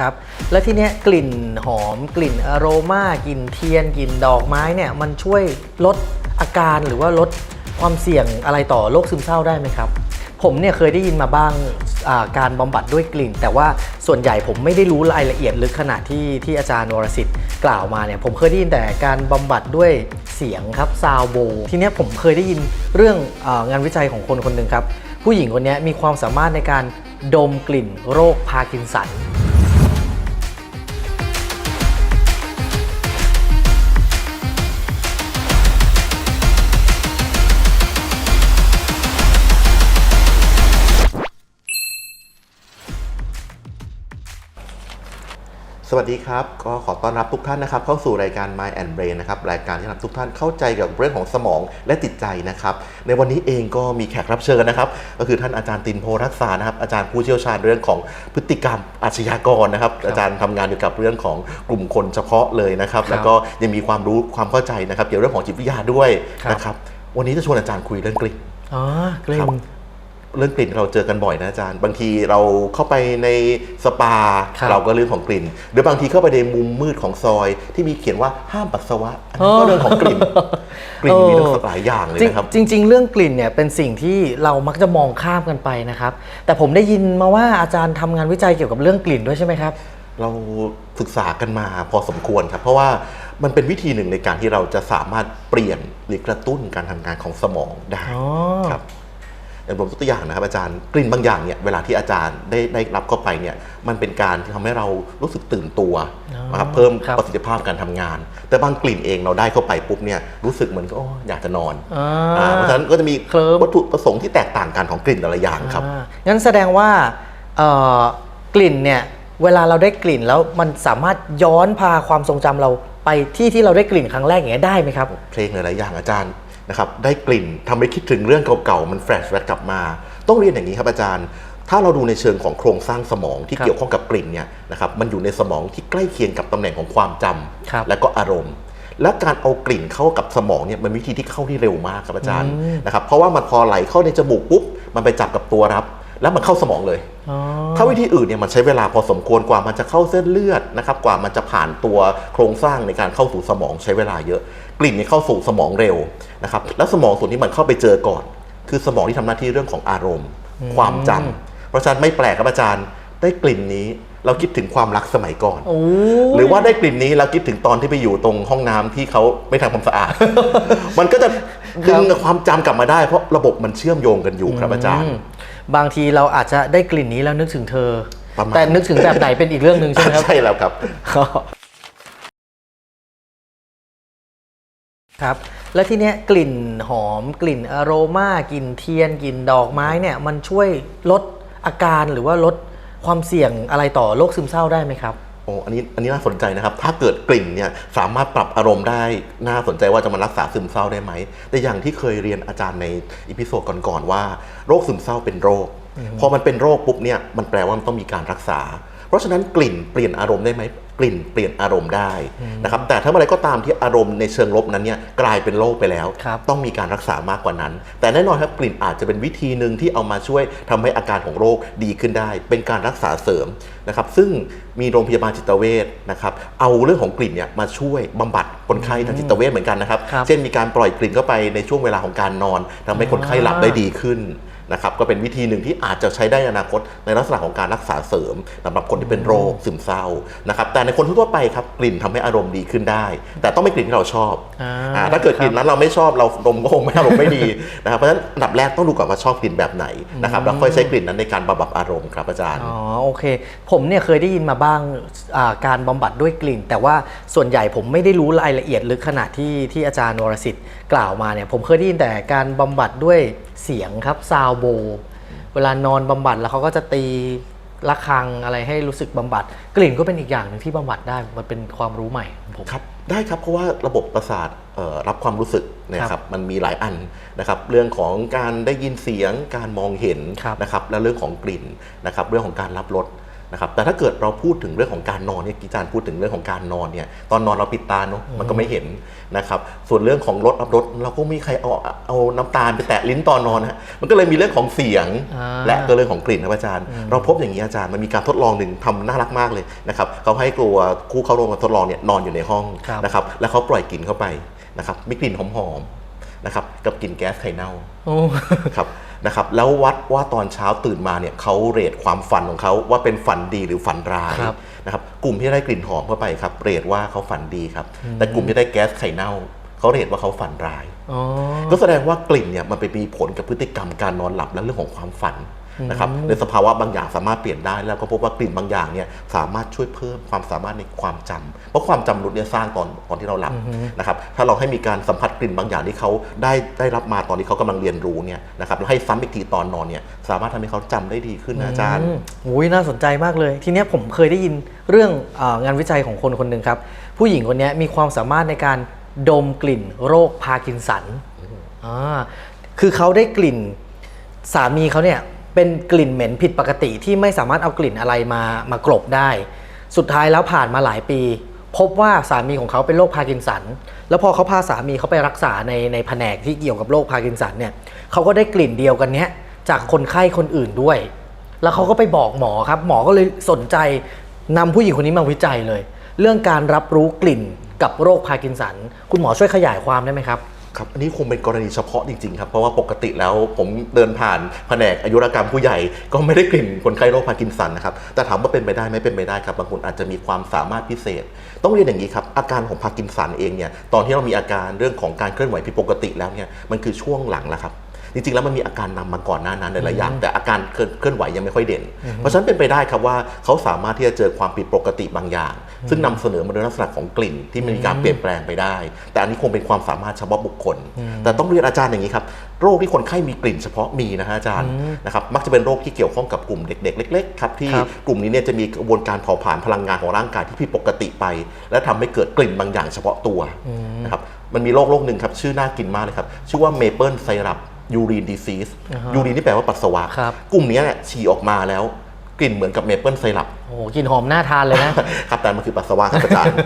ครับแล้วทีเนี้ยกลิ่นหอมกลิ่นอโรมากลิ่นเทียนกลิ่นดอกไม้เนี่ยมันช่วยลดอาการหรือว่าลดความเสี่ยงอะไรต่อโรคซึมเศร้าได้ไหมครับ ผมเนี่ยเคยได้ยินมาบ้างาการบำบัดด้วยกลิ่น แต่ว่าส่วนใหญ่ผมไม่ได้รู้รายละเอียดลึกขนาดที่ที่อาจารย์วรสิทธิ์กล่าวมาเนี่ยผมเคยได้ยินแต่การบำบัดด้วยเสียงครับซาวโบ ทีเนี้ยผมเคยได้ยินเรื่องอางานวิจัยของคนคนหนึ่งครับผู้หญิงคนนี้มีความสามารถในการดมกลิ่นโรคพาร์กินสัน สวัสดีครับ ก็ขอต้อนรับทุกท่านนะครับเข้าสู่รายการ Mind and Brain นะครับรายการที่นำทุกท่านเข้าใจเกี่ยวกับเรื่องของสมองและจิตใจนะครับในวันนี้เองก็มีแขกรับเชิญนะครับ ก็คือท่านอาจารย์ตินโพรักษานะครับอาจารย์ผู้เชี่ยวชาญเรื่องของพฤติกรรมอาชญากรนะครับ อาจารย์ทำงานเกี่ยวกับเรื่องของกลุ่มคนเฉพาะเลยนะครับครับ แล้วก็ยังมีความรู้ความเข้าใจนะครับ เกี่ยวกับเรื่องของจิตวิทยาด้วยครับนะครับวันนี้จะชวนอาจารย์คุยเรื่องกลิ่นอ๋อกลิ่ครันบ เรื่องกลิ่นเราเจอกันบ่อยนะอาจารย์ บางทีเราเข้าไปในสปา ครับเราก็เรื่องของกลิ่น หรือบางทีเข้าไปในมุมมืดของซอย ที่มีเขียนว่าห้ามปัสสาวะอันนี้ก็เรื่องของกลิ่น กลิ่นมีเรื่องหลายอย่างเลยนะครับ จริงจริง ๆ เรื่องกลิ่นเนี่ยเป็นสิ่งที่เรามักจะมองข้ามกันไปนะครับ แต่ผมได้ยินมาว่าอาจารย์ทำงานวิจัยเกี่ยวกับเรื่องกลิ่นด้วยใช่ไหมครับ เราศึกษากันมาพอสมควรครับ เพราะว่ามันเป็นวิธีหนึ่งในการที่เราจะสามารถเปลี่ยนหรือกระตุ้นการทำงานของสมองได้อ๋อ ครับ อย่างผมยกตัวอย่างนะครับอาจารย์กลิ่นบางอย่างเนี่ยเวลาที่อาจารย์ได้ได้รับเข้าไปเนี่ยมันเป็นการที่ทำให้เรารู้สึกตื่นตัวอ๋อนะครับเพิ่มครับประสิทธิภาพการทำงาน แต่บางกลิ่นเองเราได้เข้าไปปุ๊บเนี่ยรู้สึกเหมือนก็โอ้อยากจะนอนอ่าอ่าเพราะฉะนั้นก็จะมีเคลิ้ม วัตถุประสงค์ที่แตกต่างกันของกลิ่นแต่ละอย่างครับ อ่างั้นแสดงว่าเอ่อกลิ่นเนี่ยเวลาเราได้กลิ่นแล้วมันสามารถย้อนพาความทรงจำเราไปที่ที่เราได้กลิ่นครั้งแรกอย่างเงี้ยได้ไหมครับ เพลงหลายๆอย่างอาจารย์ นะครับได้กลิ่นทำให้คิดถึงเรื่องเก่าๆ มันแฟลชแบ็กกลับมา ต้องเรียนอย่างนี้ครับอาจารย์ ถ้าเราดูในเชิงของโครงสร้างสมองที่ครับเกี่ยวข้องกับกลิ่นเนี่ยนะครับมันอยู่ในสมองที่ใกล้เคียงกับตำแหน่งของความจำครับและก็อารมณ์และการเอากลิ่นเข้ากับสมองเนี่ยมันวิธีที่เข้าที่เร็วมากครับอาจารย์อืมนะครับเพราะว่ามันพอไหลเข้าในจมูกปุ๊บมันไปจับกับตัวรับ แล้วมันเข้าสมองเลยอ๋อถ้าวิธีอื่นเนี่ยมันใช้เวลาพอสมควรกว่ามันจะเข้าเส้นเลือดนะครับ กว่ามันจะผ่านตัวโครงสร้างในการเข้าสู่สมองใช้เวลาเยอะ กลิ่นเนี่ยเข้าสู่สมองเร็วนะครับ แล้วสมองส่วนที่มันเข้าไปเจอก่อน คือสมองที่ทำหน้าที่เรื่องของอารมณ์ ความจำเพราะฉะนั้นไม่แปลกครับอาจารย์ ได้กลิ่นนี้ เราคิดถึงความรักสมัยก่อนโอ้หรือว่าได้กลิ่นนี้เราคิดถึงตอนที่ไปอยู่ตรงห้องน้ำที่เขาไม่ทำความสะอาด มันก็จะดึงความจำกลับมาได้ เพราะระบบมันเชื่อมโยงกันอยู่ครับอาจารย์มบางทีเราอาจจะได้กลิ่นนี้แล้วนึกถึงเธอประมาณแต่นึกถึงแบบไหนเป็นอีกเรื่องหนึ่งใช่ไหมครับ ใช่แล้วครับครับแล้วทีเนี้ยกลิ่นหอมกลิ่นอโรมากลิ่นเทียนกลิ่นดอกไม้เนี่ยมันช่วยลดอาการหรือว่าลด ความเสี่ยงอะไรต่อโรคซึมเศร้าได้ไหมครับ โอ้อันนี้อันนี้น่าสนใจนะครับ ถ้าเกิดกลิ่นเนี่ยสามารถปรับอารมณ์ได้ น่าสนใจว่าจะมารักษาซึมเศร้าได้ไหม แต่อย่างที่เคยเรียนอาจารย์ในอีพิโซดก่อนๆว่าโรคซึมเศร้าเป็นโรค พอมันเป็นโรคปุ๊บเนี่ยมันแปลว่ามันต้องมีการรักษา เพราะฉะนั้นกลิ่นเปลี่ยนอารมณ์ได้ไหม กลิ่นเปลี่ยนอารมณ์ได้นะครับแต่ถ้าเมื่อไรก็ตามที่อารมณ์ในเชิงลบนั้นเนี่ยกลายเป็นโรคไปแล้วครับต้องมีการรักษามากกว่านั้น แต่แน่นอนครับกลิ่นอาจจะเป็นวิธีหนึ่งที่เอามาช่วยทำให้อาการของโรคดีขึ้นได้ เป็นการรักษาเสริมนะครับซึ่งมีโรงพยาบาลจิตเวชนะครับเอาเรื่องของกลิ่นเนี่ยมาช่วยบำบัดคนไข้ทางจิตเวชเหมือนกันนะครับครับเช่นมีการปล่อยกลิ่นเข้าไปในช่วงเวลาของการนอนทำให้คนไข้หลับได้ดีขึ้น นะครับก็เป็นวิธีหนึ่งที่อาจจะใช้ได้ในอนาคตในลักษณะของการรักษาเสริมสำหรับคนที่เป็นโรคซึมเศร้านะครับแต่ในคนทั่วๆไปครับกลิ่นทำให้อารมณ์ดีขึ้นได้ แต่ต้องไม่กลิ่นที่เราชอบอ่าอ่าถ้าเกิดกลิ่นนั้นเราไม่ชอบเราดมก็คงไม่อารมณ์ไม่ดีนะครับเพราะฉะนั้นอันดับแรกต้องดูก่อนว่าชอบกลิ่นแบบไหนนะครับแล้วค่อยใช้กลิ่นนั้นในการบำบัดอารมณ์ครับอาจารย์อ๋อโอเค ผมเนี่ยเคยได้ยินมาบ้างอ่าการบำบัดด้วยกลิ่น แต่ว่าส่วนใหญ่ผมไม่ได้รู้รายละเอียดลึกขนาดที่ที่อาจารย์วรสิทธิ์ กล่าวมาเนี่ยผมเคยได้ยินแต่การบำบัดด้วยเสียงครับซาวโบ เวลานอนบำบัดแล้วเขาก็จะตีระฆังอะไรให้รู้สึกบำบัด กลิ่นก็เป็นอีกอย่างหนึ่งที่บำบัดได้มันเป็นความรู้ใหม่ของผมครับได้ครับเพราะว่าระบบประสาทเอ่อรับความรู้สึกนะคครัรับบมันมีหลายอันนะครับเรื่องของการได้ยินเสียงการมองเห็นครับนะครับและเรื่องของกลิ่นนะครับเรื่องของการรับรส นะครับแต่ถ้าเกิดเราพูดถึงเรื่องของการนอนเนี่ยกีจารย์พูดถึงเรื่องของการนอนเนี่ยตอนนอนเราปิดตาเนาะมันก็ไม่เห็นนะครับส่วนเรื่องของรถรับรถเราก็ไม่มีใครเอาเอาน้ำตาลไปแตะลิ้นตอนนอนฮะมันก็เลยมีเรื่องของเสียงอ่าและก็เรื่องของกลิ่นครับอาจารย์ เราพบอย่างนี้อาจารย์มันมีการทดลองหนึ่งทำน่ารักมากเลยนะครับเขาให้กลัวคู่เข้าร่วมการทดลองเนี่ยนอนอยู่ในห้องครับนะครับแล้วเขาปล่อยกลิ่นเข้าไปนะครับมีกลิ่นหอมๆนะครับกับกลิ่นแก๊สไข่เน่าโอ้ครับ นะครับแล้ววัดว่าตอนเช้าตื่นมาเนี่ยเขาเรทความฝันของเขาว่าเป็นฝันดีหรือฝันร้ายครับนะครับกลุ่มที่ได้กลิ่นหอมเข้าไปครับเรทว่าเขาฝันดีครับ แต่กลุ่มที่ได้แก๊สไข่เน่าเขาเรทว่าเขาฝันร้ายอ๋อก็แสดงว่ากลิ่นเนี่ยมันไปมีผลกับพฤติกรรมการนอนหลับและเรื่องของความฝัน นะครับในสภาวะบางอย่างสามารถเปลี่ยนได้ แล้วก็พบว่ากลิ่นบางอย่างเนี่ยสามารถช่วยเพิ่มความสามารถในความจำเพราะความจำมนุษย์เนี่ยสร้างตอนตอนที่เราหลับนะครับถ้าเราให้มีการสัมผัสกลิ่นบางอย่างที่เขาได้ได้รับมาตอนที่เขากำลังเรียนรู้เนี่ยนะครับแล้วให้ซ้ำอีกทีตอนนอนเนี่ยสามารถทำให้เขาจำได้ดีขึ้นนะอาจารย์อืมโอ้ยน่าสนใจมากเลย ทีเนี้ยผมเคยได้ยินเรื่องเอองานวิจัยของคนคนหนึ่งครับผู้หญิงคนเนี้ยมีความสามารถในการดมกลิ่นโรคพาร์กินสันอ่าคือเขาได้กลิ่นสามีเขาเนี่ย เป็นกลิ่นเหม็นผิดปกติที่ไม่สามารถเอากลิ่นอะไรมามากลบได้ สุดท้ายแล้วผ่านมาหลายปี พบว่าสามีของเขาเป็นโรคพาร์กินสัน แล้วพอเขาพาสามีเขาไปรักษาในในแผนกที่เกี่ยวกับโรคพาร์กินสันเนี่ยเขาก็ได้กลิ่นเดียวกันเนี้ยจากคนไข้คนอื่นด้วย แล้วเขาก็ไปบอกหมอครับ หมอก็เลยสนใจนำผู้หญิงคนนี้มาวิจัยเลย เรื่องการรับรู้กลิ่นกับโรคพาร์กินสัน คุณหมอช่วยขยายความได้ไหมครับ ครับอันนี้คงเป็นกรณีเฉพาะจริงๆครับ เพราะว่าปกติแล้วผมเดินผ่านแผนกอายุรกรรมผู้ใหญ่ ก็ไม่ได้กลิ่นคนไข้โรคพาร์กินสันนะครับ แต่ถามว่าเป็นไปได้ไหมเป็นไปได้ครับ บางคนอาจจะมีความสามารถพิเศษ ต้องเรียนอย่างนี้ครับ อาการของพาร์กินสันเองเนี่ย ตอนที่เรามีอาการเรื่องของการเคลื่อนไหวผิดปกติแล้วเนี่ย มันคือช่วงหลังแล้วครับ จริงๆ แล้วมันมีอาการนำมาก่อนหน้านั้นหลายๆอย่างแต่อาการเคลื่อนเคลื่อนไหวยังไม่ค่อยเด่น เพราะฉะนั้นเป็นไปได้ครับว่าเขาสามารถที่จะเจอความผิดปกติบางอย่าง ซึ่งนำเสนอมาในลักษณะของกลิ่นที่มันมีการเปลี่ยนแปลงไปได้ แต่อันนี้คงเป็นความสามารถเฉพาะบุคคล แต่ต้องเรียนอาจารย์อย่างนี้ครับโรคที่คนไข้มีกลิ่นเฉพาะมีนะฮะอาจารย์นะครับมักจะเป็นโรคที่เกี่ยวข้องกับกลุ่มเด็ก ๆ เล็กๆครับที่ครับกลุ่มนี้เนี่ยจะมีกระบวนการเผาผลาญพลังงานของร่างกายที่ผิดปกติไป และทำให้เกิดกลิ่นบางอย่างเฉพาะตัวนะครับมันมีโรคโรคหนึ่งครับชื่อน่ากินมากเลยครับชื่อว่าเมเปิลไซรัป ยูรีนดีซีสอ่าฮะยูรีนที่แปลว่าปัสสาวะครับกลุ่มนี้เนี่ยฉี่ออกมาแล้วกลิ่นเหมือนกับเมเปิลไซรัปโอ้โหกลิ่นหอมน่าทานเลยนะครับแต่มันคือปัสสาวะครับอาจารย์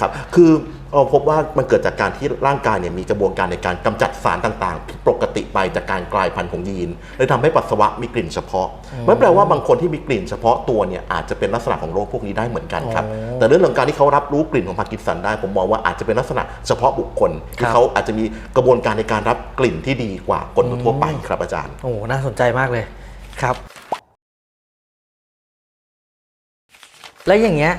ครับ คือ เราพบว่ามันเกิดจากการที่ร่างกายเนี่ยมีกระบวนการในการกำจัดสารต่างๆผิดปกติไปจากการกลายพันธุ์ของยีนเลยทำให้ปัสสาวะมีกลิ่นเฉพาะมันแปลว่าบางคนที่มีกลิ่นเฉพาะตัวเนี่ยอาจจะเป็นลักษณะของโรคพวกนี้ได้เหมือนกันครับอ๋อแต่เรื่องของการที่เขารับรู้กลิ่นของพาร์กินสันได้ผมมองว่าอาจจะเป็นลักษณะเฉพาะบุคคลคที่รับเขาอาจจะมีกระบวนการในการรับกลิ่นที่ดีกว่าคนทั่วๆไปครับอาจารย์โอ้โหน่าสนใจมากเลยครับ แล้วอย่างเงี้ย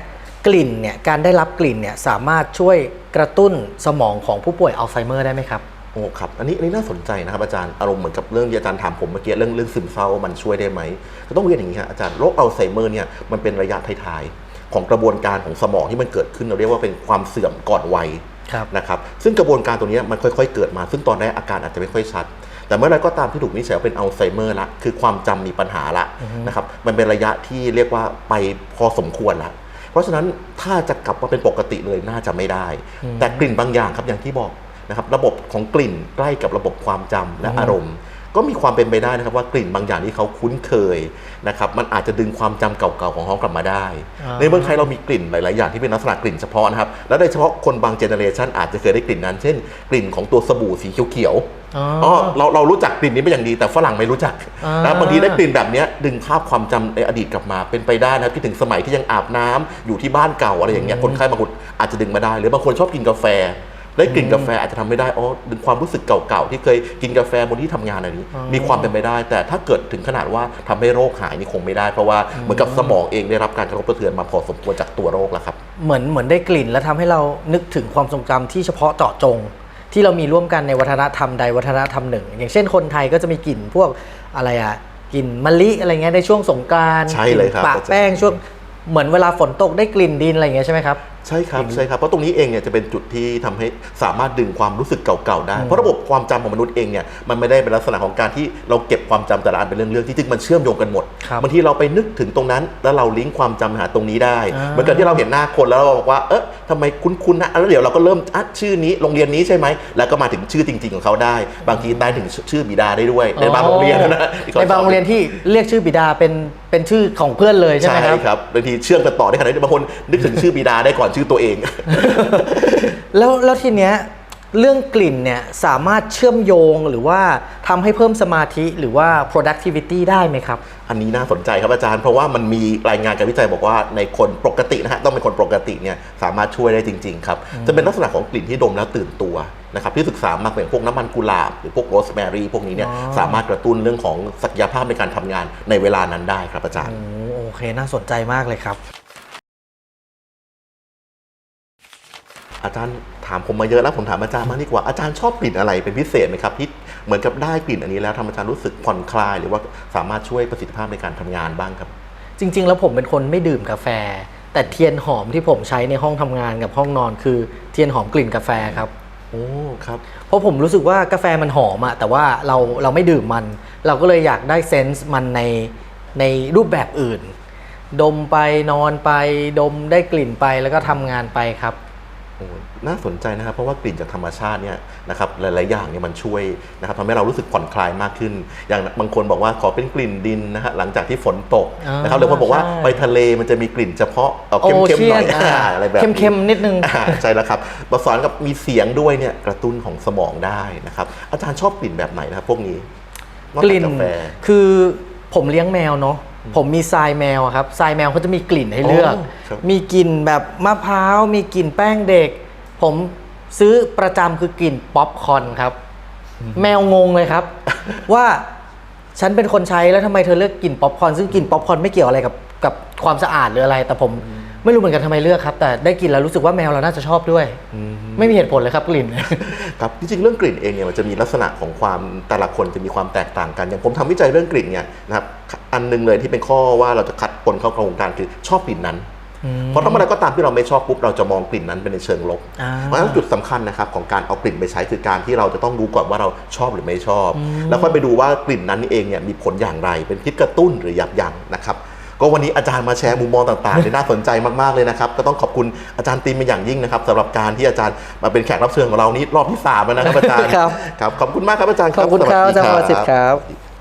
กลิ่นเนี่ยการได้รับกลิ่นเนี่ยสามารถช่วยกระตุ้นสมองของผู้ป่วยอัลไซเมอร์ได้ไหมครับ โอ้ครับอันนี้อันนี้น่าสนใจนะครับอาจารย์อารมณ์เหมือนกับเรื่องที่อาจารย์ถามผมเมื่อกี้เรื่องเรื่องซึมเศร้าว่ามันช่วยได้ไหมก็ต้องเรียนอย่างนี้ครับอาจารย์โรคอัลไซเมอร์เนี่ยมันเป็นระยะท้ายๆของกระบวนการของสมองที่มันเกิดขึ้นเราเรียกว่าเป็นความเสื่อมก่อนวัยครับนะครับซึ่งกระบวนการตัวนี้มันค่อยๆ เกิดมา ซึ่งตอนแรกอาการอาจจะไม่ค่อยชัด แต่เมื่อไรก็ตามที่ถูกวินิจฉัยว่าเป็นอัลไซเมอร์ละคือความจำมีปัญหาละนะครับมันเป็นระยะที่เรียกว่าไปพอสมควรละ เพราะฉะนั้นถ้าจะกลับมาเป็นปกติเลยน่าจะไม่ได้ แต่กลิ่นบางอย่างครับอย่างที่บอกนะครับระบบของกลิ่นใกล้กับระบบความจำและอารมณ์ ก็มีความเป็นไปได้นะครับว่ากลิ่นบางอย่างที่เขาคุ้นเคยนะครับมันอาจจะดึงความจำเก่าๆของเขากลับมาได้อ่าในเมืองไทยเรามีกลิ่นหลายๆอย่างที่เป็นลักษณะกลิ่นเฉพาะนะครับและโดยเฉพาะคนบางเจเนอเรชันอาจจะเคยได้กลิ่นนั้น เช่น กลิ่นของตัวสบู่สีเขียวๆอ๋ออ๋อเราเรารู้จักกลิ่นนี้เป็นอย่างดีแต่ฝรั่งไม่รู้จักอ่านนะบางทีได้กลิ่นแบบเนี้ยดึงภาพความจำในอดีตกลับมาเป็นไปได้นะครับที่ถึงสมัยที่ยังอาบน้ำอยู่ที่บ้านเก่าอะไรอย่างเงี้ยคนไข้บางคนอาจจะดึงมาได้ หรือบางคนชอบกินกาแฟ ได้กลิ่นกาแฟอาจจะทำไม่ได้อ๋อดึงความรู้สึกเก่าๆที่เคยกินกาแฟบนที่ทำงานอะไรนี้อ๋อมีความเป็นไปได้ แต่ถ้าเกิดถึงขนาดว่าทำให้โรคหายนี่คงไม่ได้เพราะว่าเหมือนกับสมองเองได้รับการกระทบกระเทือนมาพอสมควรจากตัวโรคแล้วครับเหมือนเหมือนได้กลิ่นแล้วทำให้เรานึกถึงความทรงจำที่เฉพาะเจาะจงที่เรามีร่วมกันในวัฒนธรรมใดวัฒนธรรมหนึ่ง อย่างเช่นคนไทยก็จะมีกลิ่นพวกอะไรอะกลิ่นมะลิอะไรเงี้ยในช่วงสงกรานต์ใช่เลยครับปะแป้งช่วงเหมือนเวลาฝนตกได้กลิ่นดินอะไรเงี้ยใช่ไหมครับ ใช่ครับใช่ครับเพราะตรงนี้เองเนี่ยจะเป็นจุดที่ทำให้สามารถดึงความรู้สึกเก่าๆได้เพราะระบบความจำของมนุษย์เองเนี่ยมันไม่ได้เป็นลักษณะของการที่เราเก็บความจำแต่ละอันเป็นเรื่องๆที่จริงมันเชื่อมโยงกันหมดครับบางทีเราไปนึกถึงตรงนั้น แล้วเราลิงก์ความจำหาตรงนี้ได้อ่าเหมือนกับที่เราเห็นหน้าคนแล้วเราบอกว่าเอ๊ะทำไมคุ้นๆนะแล้วเดี๋ยวเราก็เริ่มอะชื่อนี้โรงเรียนนี้ใช่ไหมแล้วก็มาถึงชื่อจริง ๆของเขาได้ บางทีได้ถึงชื่อบิดาได้ด้วยในบางโรงเรียนนะที่ขในบางโรงเรียนที่เรียกชื่อบิดาเป็น เป็นชื่อของเพื่อนเลยใช่ไหมครับครับบางทีเชื่อมกันต่อได้ขนาดนี้บางคนนึกถึงชื่อบิดาได้ก่อนชื่อตัวเอง แล้วแล้วทีเนี้ย เรื่องกลิ่นเนี่ยสามารถเชื่อมโยงหรือว่าทำให้เพิ่มสมาธิหรือว่า productivity ได้ไหมครับ อันนี้น่าสนใจครับอาจารย์ เพราะว่ามันมีรายงานการวิจัยบอกว่าในคนปกตินะฮะต้องเป็นคนปกติเนี่ยสามารถช่วยได้จริง ๆ ครับ จะเป็นลักษณะของกลิ่นที่ดมแล้วตื่นตัวนะครับที่ศึกษามากอย่างพวกน้ำมันกุหลาบ หรือพวกโรสแมรี่พวกนี้เนี่ยอ๋อ สามารถกระตุ้นเรื่องของศักยภาพในการทำงานในเวลานั้นได้ครับอาจารย์ โอ้โอเคน่าสนใจมากเลยครับ อาจารย์ถามผมมาเยอะแล้วผมถามอาจารย์มากดีกว่าอาจารย์ชอบกลิ่นอะไรเป็นพิเศษไหมครับที่เหมือนกับได้กลิ่นอันนี้แล้วทำให้อาจารย์รู้สึกผ่อนคลาย หรือว่าสามารถช่วยประสิทธิภาพในการทำงานบ้างครับ จริง ๆ แล้วผมเป็นคนไม่ดื่มกาแฟ แต่เทียนหอมที่ผมใช้ในห้องทำงานกับห้องนอนคือเทียนหอมกลิ่นกาแฟครับโอ้ครับเพราะผมรู้สึกว่ากาแฟมันหอมอะแต่ว่าเราเราไม่ดื่มมัน เราก็เลยอยากได้เซนส์มันในในรูปแบบอื่น ดมไปนอนไป ดมได้กลิ่นไปแล้วก็ทำงานไปครับโอ้ น่าสนใจนะครับเพราะว่ากลิ่นจากธรรมชาติเนี่ยนะครับหลาย ๆ อย่างเนี่ยมันช่วยนะครับทำให้เรารู้สึกผ่อนคลายมากขึ้น อย่างบางคนบอกว่าขอเป็นกลิ่นดินนะฮะหลังจากที่ฝนตกอ่านนะครับหรือบางคนบอกว่าใช่ไปทะเลมันจะมีกลิ่นเฉพาะเอ่อโอเข้มเชีๆหยน่อนยอ่าอะไรแบบนี้เข้มๆนิดนึงอ่าใช่แล้วครับประสานกับมีเสียงด้วยเนี่ยกระตุ้นของสมองได้นะครับอาจารย์ชอบกลิ่นแบบไหนนะครับพวกนี้นอกกจากลิ่นกาแฟคือผมเลี้ยงแมวเนาะ ผมมีทรายแมวอะครับทรายแมวเขาจะมีกลิ่นให้เลือกโอ้ครับ มีกลิ่นแบบมะพร้าว มีกลิ่นแป้งเด็ก ผมซื้อประจำคือกลิ่นป๊อปคอร์นครับ แมวงงเลยครับ ว่าฉันเป็นคนใช้แล้วทำไมเธอเลือกกลิ่นป๊อปคอร์นซึ่งกลิ่นป๊อปคอร์นไม่เกี่ยวอะไรกับกับความสะอาดหรืออะไร แต่ผม ไม่รู้เหมือนกันทำไมเลือกครับ แต่ได้กลิ่นแล้วรู้สึกว่าแมวเราน่าจะชอบด้วย ไม่มีเหตุผลเลยครับกลิ่น ครับจริงๆเรื่องกลิ่นเองเนี่ยมันจะมีลักษณะของความแต่ละคนจะมีความแตกต่างกัน อย่างผมทำวิจัยเรื่องกลิ่นเนี่ยนะครับอันหนึงเลยที่เป็นข้อว่าเราจะคัดคนเข้าโครงการคือชอบกลิ่นนั้นเพราะถ้าเมื่อไรก็ตามที่เราไม่ชอบปุ๊บเราจะมองกลิ่นนั้นเป็นในเชิงลบอ่าเพราะฉะนั้นจุดสำคัญนะครับของการเอากลิ่นไปใช้คือการที่เราจะต้องรู้ก่อนว่าเราชอบหรือไม่ชอบ แล้วค่อยไปดูว่ากลิ่นนั้นเองเนี่ยมีผลอย่างไร เป็นพิษกระตุ้นหรือยับยั้งนะครับ ก็วันนี้อาจารย์มาแชร์มุมมองต่างๆที่น่าสนใจมากๆเลยนะครับ ก็ต้องขอบคุณอาจารย์ตีมเป็นอย่างยิ่งนะครับสำหรับการที่อาจารย์มาเป็นแขกรับเชิญของเรานี้รอบที่สามแล้วนะครับอาจารย์ครับครับขอบคุณมากครับอาจารย์ขอบคุณครับอาจารย์สววัรสสิดีทธิ์ครับ